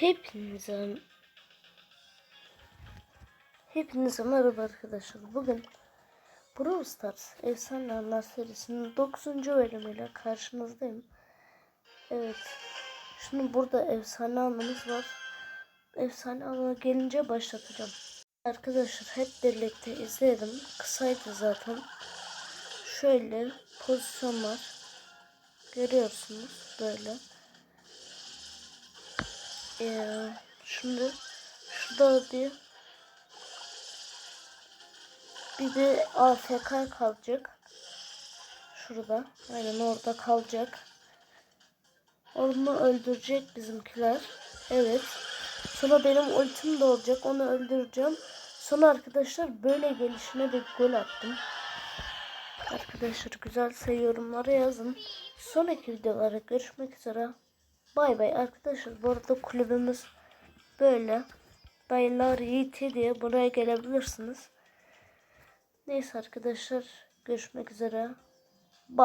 Hepinize Hepinize merhaba arkadaşlar. Bugün Brawl Stars Efsane Anlar serisinin 9. bölümüyle karşınızdayım. Evet. Şimdi burada efsane anımız var. Efsane anına gelince başlatacağım. Arkadaşlar hep birlikte izleyelim. Kısaydı zaten. Şöyle pozisyonlar görüyorsunuz böyle. Ee, şimdi şurada diye bir de AFK kalacak. Şurada. Aynen orada kalacak. Onu öldürecek bizimkiler. Evet. Sonra benim ultim de olacak. Onu öldüreceğim. Sonra arkadaşlar böyle gelişine bir gol attım. Arkadaşlar güzelse yorumlara yazın. Sonraki videolara görüşmek üzere. Bay bay arkadaşlar. Bu arada kulübümüz böyle. Dayılar Yiğit'i diye buraya gelebilirsiniz. Neyse arkadaşlar görüşmek üzere.